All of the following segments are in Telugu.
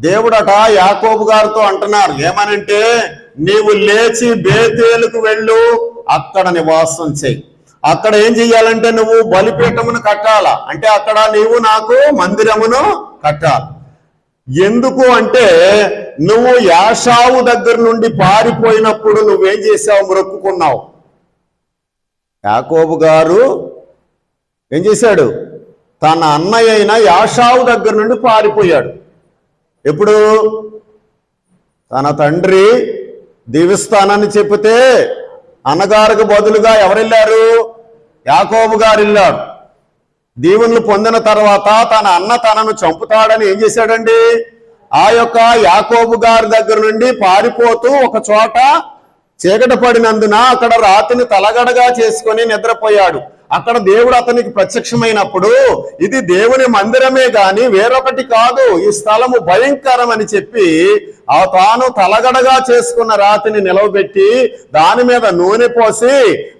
దేవుడట యాకోబు గారితో అంటున్నారు ఏమనంటే నీవు లేచి బేతేలుకు వెళ్ళు అక్కడ నివాసం చెయ్యి అక్కడ ఏం చెయ్యాలంటే నువ్వు బలిపీఠమును కట్టాలా? అంటే అక్కడ నీవు నాకు మందిరమును కట్టాలి. ఎందుకు అంటే నువ్వు యాషావు దగ్గర నుండి పారిపోయినప్పుడు నువ్వేం చేసావు మొక్కుకున్నావు. యాకోబు గారు ఏం చేశాడు? తన అన్నయ్య అయిన యాషావు దగ్గర నుండి పారిపోయాడు. ఎప్పుడు? తన తండ్రి దీవిస్తానని చెప్తే అన్నగారికి బదులుగా ఎవరెళ్ళారు యాకోబు గారు వెళ్ళాడు దీవెనలు పొందిన తర్వాత తన అన్న తనను చంపుతాడని ఏం చేశాడండి? ఆ యొక్క యాకోబు గారి దగ్గర నుండి పారిపోతూ ఒక చోట చీకటి పడినందున అక్కడ రాతిని తలగడగా చేసుకొని నిద్రపోయాడు. అక్కడ దేవుడు అతనికి ప్రత్యక్షమైనప్పుడు ఇది దేవుని మందిరమే గాని వేరొకటి కాదు ఈ స్థలము భయంకరం అని చెప్పి ఆ తాను తలగడగా చేసుకున్న రాతిని నిలవబెట్టి దాని మీద నూనె పోసి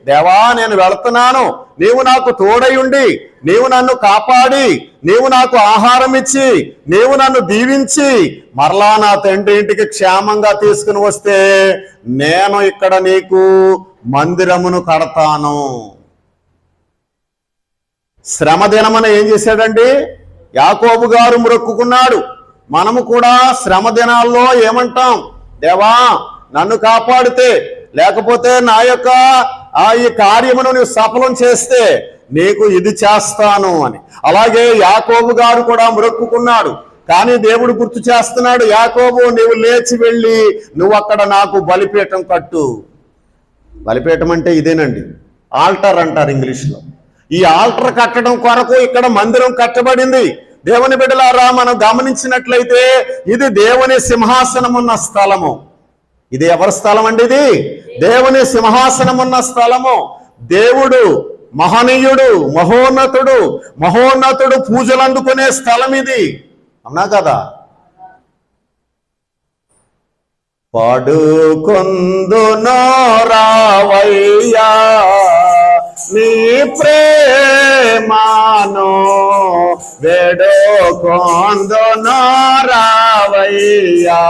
దేవా నేను వెళుతున్నాను. నీవు నాకు తోడయుండి నీవు నన్ను కాపాడి నీవు నాకు ఆహారం ఇచ్చి నీవు నన్ను దీవించి మరలా నా తండ్రి ఇంటికి క్షేమంగా తీసుకుని వస్తే నేను ఇక్కడ నీకు మందిరమును కడతాను. శ్రమ దినమన ఏం చేశాడండి? యాకోబు గారు మొక్కుకున్నాడు. మనము కూడా శ్రమ దినాల్లో ఏమంటాం? దేవా నన్ను కాపాడితే లేకపోతే నా యొక్క ఆ ఈ కార్యమును నువ్వు సఫలం చేస్తే నీకు ఇది చేస్తాను అని. అలాగే యాకోబు గారు కూడా మొక్కుకున్నాడు. కానీ దేవుడు గుర్తు చేస్తున్నాడు యాకోబు నీవు లేచి వెళ్ళి నువ్వు అక్కడ నాకు బలిపీఠం కట్టు. బలిపీఠం అంటే ఇదేనండి ఆల్టర్ అంటారు ఇంగ్లీష్లో. ఈ ఆల్టర్ కట్టడం కొరకు ఇక్కడ మందిరం కట్టబడింది. దేవుని బిడ్డలారా మనం గమనించినట్లయితే ఇది దేవుని సింహాసనం ఉన్న స్థలము. ఇది ఎవరి స్థలం అండి ఇది? దేవుని సింహాసనం ఉన్న స్థలము. దేవుడు మహనీయుడు మహోన్నతుడు మహోన్నతుడు పూజలు అందుకునే స్థలం ఇది. అన్నా కదా? పడుకొందునో రావయ్యా. నీ ప్రేమాను వేడుకొందునో రావయ్యా.